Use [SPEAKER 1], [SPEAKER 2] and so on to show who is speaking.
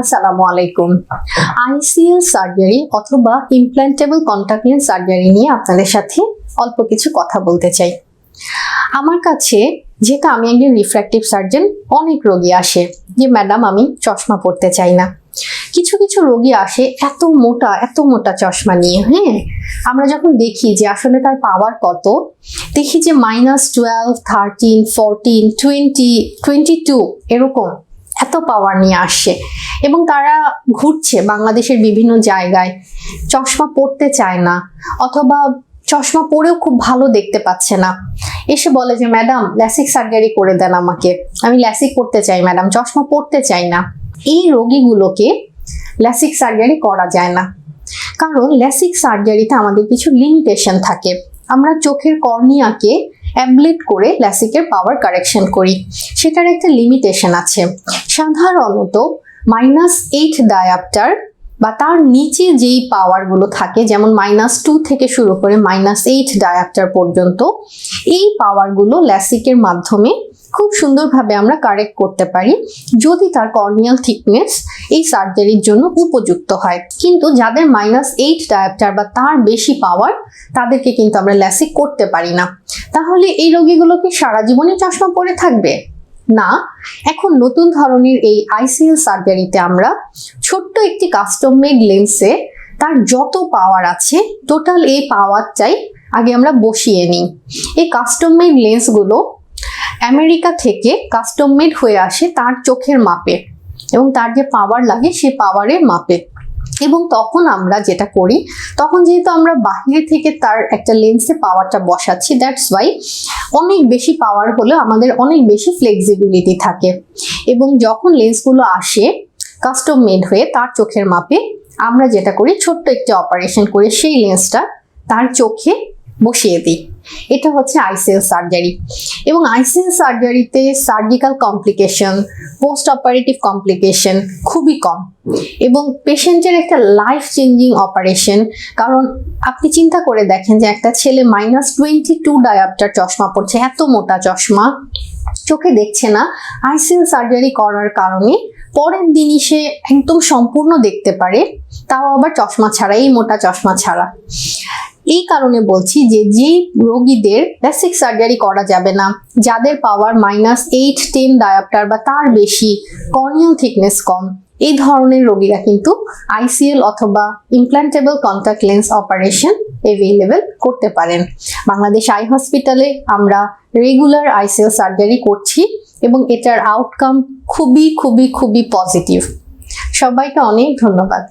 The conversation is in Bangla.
[SPEAKER 1] আসসালামু আলাইকুম আইসিএল সার্জারি অথবা ইমপ্ল্যান্টেবল কন্টাক্ট লেন্স সার্জারি নিয়ে আপনাদের সাথে অল্প কিছু কথা বলতে চাই। আমার কাছে যেহেতু আমি একজন রিফ্র্যাক্টিভ সার্জন অনেক রোগী আসে যে, ম্যাডাম, আমি চশমা পড়তে চাই না। কিছু কিছু রোগী আসে এত মোটা এত মোটা চশমা নিয়ে হ্যাঁ? আমরা যখন দেখি যে, আসলে তার পাওয়ার কত, দেখি যে minus twelve thirteen fourteen twenty twenty two এরকম। এত পাওয়ার নিয়ে আসছে। এবং তারা ঘুরছে বাংলাদেশের বিভিন্ন জায়গায়। চশমা পড়তে চায় না, অথবা চশমা পরেও খুব ভালো দেখতে পাচ্ছে না। এসে বলে যে, ম্যাডাম, ল্যাসিক সার্জারি করে দেন আমাকে। আমি ল্যাসিক করতে চাই, ম্যাডাম, চশমা পড়তে চাই না। এই রোগীগুলোকে ল্যাসিক সার্জারি করা যায় না। কারণ ল্যাসিক সার্জারিতে আমাদের কিছু লিমিটেশন থাকে। আমরা চোখের কর্নিয়াকে অ্যাবলেট করে ল্যাসিকের পাওয়ার কারেকশন করি। সেটার একটা লিমিটেশন আছে। সাধারণত মাইনাস এইট ডায়াপ্টার বা তার নিচে যেই পাওয়ারগুলো থাকে, যেমন মাইনাস টু থেকে শুরু করে মাইনাস এইট ডায়াপ্টার পর্যন্ত, এই পাওয়ারগুলো ল্যাসিকের মাধ্যমে খুব সুন্দরভাবে আমরা কারেক্ট করতে পারি যদি তার কর্নিয়াল থিকনেস এই সার্জারির জন্য উপযুক্ত হয়। কিন্তু যাদের মাইনাস এইট ডায়াপ্টার বা তার বেশি পাওয়ার তাদেরকে কিন্তু আমরা ল্যাসিক করতে পারি না। তাহলে এই রোগীগুলো কি সারা জীবনে চশমা পরে থাকবে? না। এখন নতুন ধরনের এই আইসিএল সার্জারিতে আমরা ছোট্ট একটি কাস্টম মেড লেন্সে তার যত পাওয়ার আছে টোটাল এই পাওয়ারটাই আগে আমরা বসিয়ে নিই। এই কাস্টম মেড লেন্সগুলো আমেরিকা থেকে কাস্টম মেড হয়ে আসে তার চোখের মাপে এবং তার যে পাওয়ার লাগে সে পাওয়ারের মাপে। এবং তখন আমরা যেটা করি, তখন যেহেতু আমরা বাহিরে থেকে তার একটা লেন্সে পাওয়ারটা বসাচ্ছি দ্যাটস ওয়াই অনেক বেশি পাওয়ার হলে আমাদের অনেক বেশি ফ্লেক্সিবিলিটি থাকে। এবং যখন লেন্সগুলো আসে কাস্টম মেড হয়ে তার চোখের মাপে, আমরা যেটা করি, ছোট্ট একটি অপারেশন করে সেই লেন্সটা তার চোখে বসিয়ে দিই। এটা হচ্ছে আইসিএল সার্জারি। এবং ICL সার্জারিতে surgical complication post operative complication খুবই কম। এবং পেশেন্টের একটা লাইফ চেঞ্জিং অপারেশন কারণ আপনি চিন্তা করে দেখেন যে একটা ছেলে মাইনাস টোয়েন্টি টু ডায়াপটার চশমা পড়ছে এত মোটা চশমা, চোখে দেখছে না। আইসিএল সার্জারি করার কারণে পরের দিনই সে একদম সম্পূর্ণ দেখতে পারে, তাও আবার চশমা ছাড়া, এই মোটা চশমা ছাড়া। এই কারণে বলছি যে যেই রোগীদের ল্যাসিক সার্জারি করা যাবে না, যাদের power minus eight ten diopter বা তার বেশি কর্নিয়াল থিকনেস কম, এই ধরনের রোগীরা কিন্তু আইসিএল অথবা implantable contact lens operation available করতে পারেন। বাংলাদেশ আই হসপিটালে আমরা রেগুলার আইসিএল সার্জারি করছি এবং এটার আউটকাম খুবই খুবই খুবই পজিটিভ সবাইকে অনেক ধন্যবাদ।